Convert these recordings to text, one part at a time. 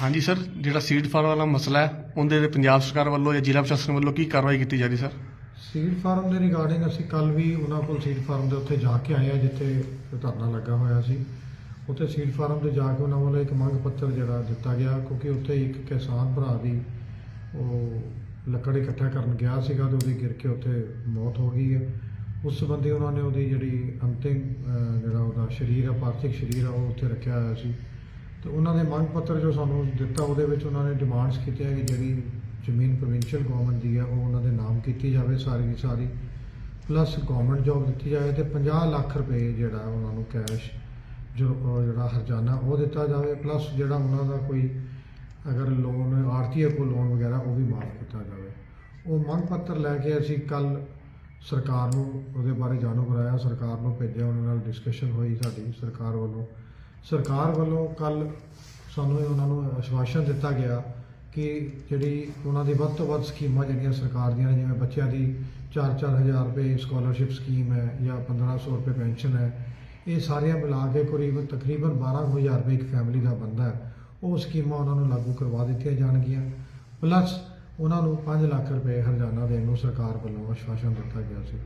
ਹਾਂਜੀ ਸਰ, ਜਿਹੜਾ seed farm ਵਾਲਾ ਮਸਲਾ ਹੈ, ਉਹਦੇ ਤੇ ਪੰਜਾਬ ਸਰਕਾਰ ਵੱਲੋਂ ਜਾਂ ਜ਼ਿਲ੍ਹਾ ਪ੍ਰਸ਼ਾਸਨ ਵੱਲੋਂ ਕੀ ਕਾਰਵਾਈ ਕੀਤੀ ਜਾ ਰਹੀ ਸਰ? ਸੀਡ ਫਾਰਮ ਦੇ ਰਿਗਾਰਡਿੰਗ ਅਸੀਂ ਕੱਲ ਵੀ ਉਹਨਾਂ ਕੋਲ ਸੀਡ ਫਾਰਮ ਦੇ ਉੱਥੇ ਜਾ ਕੇ ਆਏ ਆ ਜਿੱਥੇ ਧਰਨਾ ਲੱਗਾ ਹੋਇਆ ਸੀ। ਉੱਥੇ ਸੀਡ ਫਾਰਮ ਤੇ ਜਾ ਕੇ ਉਹਨਾਂ ਵੱਲੋਂ ਇੱਕ ਮੰਗ ਪੱਤਰ ਜਿਹੜਾ ਦਿੱਤਾ ਗਿਆ, ਕਿਉਂਕਿ ਉੱਥੇ ਇੱਕ ਕਿਸਾਨ ਭਰਾ ਦੀ ਉਹ ਲੱਕੜ ਇਕੱਠਾ ਕਰਨ ਗਿਆ ਸੀਗਾ ਤੇ ਉਹਦੀ ਗਿਰ ਕੇ ਉੱਥੇ ਮੌਤ ਹੋ ਗਈ ਹੈ। ਉਸ ਸੰਬੰਧੀ ਉਹਨਾਂ ਨੇ ਉਹਦੀ ਜਿਹੜੀ ਅੰਤਿਮ ਜਿਹੜਾ ਉਹਦਾ ਸਰੀਰ ਆ, ਪਾਰਥਿਕ ਸਰੀਰ ਆ, ਉਹ ਉੱਥੇ ਰੱਖਿਆ ਹੋਇਆ ਸੀ। ਤੇ ਉਹਨਾਂ ਦੇ ਮੰਗ ਪੱਤਰ ਜੋ ਸਾਨੂੰ ਦਿੱਤਾ, ਉਹਦੇ ਵਿੱਚ ਉਹਨਾਂ ਨੇ ਡਿਮਾਂਡਸ ਕੀਤੀਆਂ ਕਿ ਜਿਹੜੀ ਜ਼ਮੀਨ ਪ੍ਰੋਵਿੰਸ਼ੀਅਲ ਗਵਰਨਮੈਂਟ ਦੀ ਹੈ ਉਹ ਉਹਨਾਂ ਦੇ ਨਾਮ ਕੀਤੀ ਜਾਵੇ ਸਾਰੀ ਦੀ ਸਾਰੀ ਪਲੱਸ ਗਵਰਨਮੈਂਟ ਜੌਬ ਦਿੱਤੀ ਜਾਵੇ ਤੇ 50 ਲੱਖ ਰੁਪਏ ਜਿਹੜਾ ਉਹਨਾਂ ਨੂੰ ਕੈਸ਼ ਜੋ ਜਿਹੜਾ ਹਰਜਾਨਾ ਉਹ ਦਿੱਤਾ ਜਾਵੇ ਪਲੱਸ ਜਿਹੜਾ ਉਹਨਾਂ ਦਾ ਕੋਈ ਅਗਰ ਲੋਨ ਆਰਟੀਏ ਕੋ ਲੋਨ ਵਗੈਰਾ, ਉਹ ਵੀ ਮਾਫ ਕੀਤਾ ਜਾਵੇ। ਉਹ ਮੰਗ ਪੱਤਰ ਲੈ ਕੇ ਅਸੀਂ ਕੱਲ ਸਰਕਾਰ ਨੂੰ ਉਹਦੇ ਬਾਰੇ ਜਾਣੂ ਕਰਾਇਆ, ਸਰਕਾਰ ਨੂੰ ਭੇਜਿਆ, ਉਹਨਾਂ ਨਾਲ ਡਿਸਕਸ਼ਨ ਹੋਈ ਸਾਡੀ ਸਰਕਾਰ ਵੱਲੋਂ। ਸਰਕਾਰ ਵੱਲੋਂ ਕੱਲ ਸਾਨੂੰ ਉਹਨਾਂ ਨੂੰ ਆਸ਼ਵਾਸਨ ਦਿੱਤਾ ਗਿਆ ਕਿ ਜਿਹੜੀ ਉਹਨਾਂ ਦੀ ਵੱਧ ਤੋਂ ਵੱਧ ਸਕੀਮਾਂ ਜਿਹੜੀਆਂ ਸਰਕਾਰ ਦੀਆਂ ਨੇ, ਜਿਵੇਂ ਬੱਚਿਆਂ ਦੀ 4-4 ਹਜ਼ਾਰ ਰੁਪਏ ਸਕਾਲਰਸ਼ਿਪ ਸਕੀਮ ਹੈ ਜਾਂ 1500 ਰੁਪਏ ਪੈਨਸ਼ਨ ਹੈ ਇਹ ਸਾਰੀਆਂ ਮਿਲਾ ਕੇ ਕਰੀਬ ਤਕਰੀਬਨ 12000 ਰੁਪਏ ਇੱਕ ਫੈਮਿਲੀ ਦਾ ਬੰਦਾ ਹੈ। ਉਹ ਸਕੀਮਾਂ ਉਹਨਾਂ ਨੂੰ ਲਾਗੂ ਕਰਵਾ ਦਿੱਤੀਆਂ ਜਾਣਗੀਆਂ। ਪਲੱਸ ਉਹਨਾਂ ਨੂੰ 5 ਲੱਖ ਰੁਪਏ ਹਰਜਾਨਾ ਦੇਣ ਨੂੰ ਸਰਕਾਰ ਵੱਲੋਂ ਆਸ਼ਵਾਸਨ ਦਿੱਤਾ ਗਿਆ ਸੀ।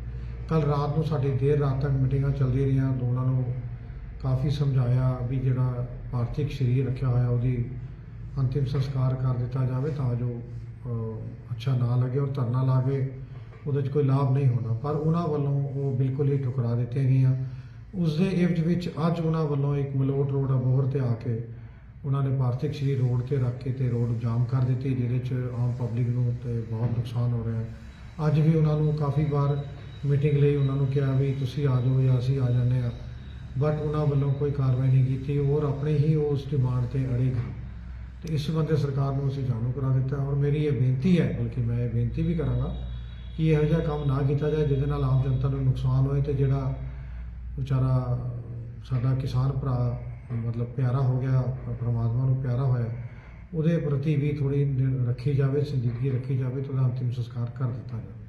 ਕੱਲ ਰਾਤ ਨੂੰ ਸਾਡੀ ਦੇਰ ਰਾਤ ਤੱਕ ਮੀਟਿੰਗਾਂ ਚੱਲਦੀਆਂ ਰਹੀਆਂ ਦੋਨਾਂ ਨੂੰ ਕਾਫੀ ਸਮਝਾਇਆ ਵੀ ਜਿਹੜਾ ਪਾਰਥਿਕ ਸਰੀਰ ਰੱਖਿਆ ਹੋਇਆ ਉਹਦੀ ਅੰਤਿਮ ਸੰਸਕਾਰ ਕਰ ਦਿੱਤਾ ਜਾਵੇ ਤਾਂ ਜੋ ਅੱਛਾ ਨਾ ਲੱਗੇ ਔਰ ਧਰਨਾ ਲਾਵੇ ਉਹਦੇ 'ਚ ਕੋਈ ਲਾਭ ਨਹੀਂ ਹੋਣਾ। ਪਰ ਉਹਨਾਂ ਵੱਲੋਂ ਉਹ ਬਿਲਕੁਲ ਹੀ ਠੁਕਰਾ ਦਿੱਤੀਆਂ ਗਈਆਂ। ਉਸ ਦੇ ਇਵਜ ਵਿੱਚ ਅੱਜ ਉਹਨਾਂ ਵੱਲੋਂ ਇੱਕ ਮਲੋਟ ਰੋਡ ਅਬੋਹਰ ਤੇ ਆ ਕੇ ਉਹਨਾਂ ਨੇ ਪਾਰਥਿਕ ਸਰੀਰ ਰੋਡ ਤੇ ਰੱਖ ਕੇ ਤੇ ਰੋਡ ਜਾਮ ਕਰ ਦਿੱਤੀ, ਜਿਹਦੇ 'ਚ ਆਮ ਪਬਲਿਕ ਨੂੰ ਤੇ ਬਹੁਤ ਨੁਕਸਾਨ ਹੋ ਰਿਹਾ ਹੈ। ਅੱਜ ਵੀ ਉਹਨਾਂ ਨੂੰ ਕਾਫੀ ਵਾਰ ਮੀਟਿੰਗ ਲਈ ਉਹਨਾਂ ਨੂੰ ਕਿਹਾ ਵੀ ਤੁਸੀਂ ਆ ਜਾਓ ਜਾਂ ਅਸੀਂ ਆ ਜਾਂਦੇ ਆ ਬਟ ਉਹਨਾਂ ਵੱਲੋਂ ਕੋਈ ਕਾਰਵਾਈ ਨਹੀਂ ਕੀਤੀ ਔਰ ਆਪਣੇ ਹੀ ਉਸ ਡਿਮਾਂਡ ਤੇ ਅੜੇ ਗਏ। ਤੇ ਇਸ ਸੰਬੰਧੀ ਸਰਕਾਰ ਨੂੰ ਅਸੀਂ ਜਾਣੂ ਕਰਾ ਦਿੱਤਾ ਔਰ ਮੇਰੀ ਇਹ ਬੇਨਤੀ ਹੈ, ਬਲਕਿ ਮੈਂ ਇਹ ਬੇਨਤੀ ਵੀ ਕਰਾਂਗਾ ਕਿ ਇਹੋ ਜਿਹਾ ਕੰਮ ਨਾ ਕੀਤਾ ਜਾਏ ਜਿਹਦੇ ਨਾਲ ਆਮ ਜਨਤਾ ਨੂੰ ਨੁਕਸਾਨ ਹੋਏ ਤੇ ਜਿਹੜਾ ਵਿਚਾਰਾ ਸਾਡਾ ਕਿਸਾਨ ਭਰਾ, ਮਤਲਬ ਪਿਆਰਾ ਹੋ ਗਿਆ, ਪਰਮਾਤਮਾ ਨੂੰ ਪਿਆਰਾ ਹੋਇਆ, ਉਹਦੇ ਪ੍ਰਤੀ ਵੀ ਥੋੜੀ ਰੱਖੀ ਜਾਵੇ, ਸੰਜੀਦਗੀ ਰੱਖੀ ਜਾਵੇ ਤੇ ਉਹਦਾ ਅੰਤਿਮ ਸੰਸਕਾਰ ਕਰ ਦਿੱਤਾ ਜਾਵੇ।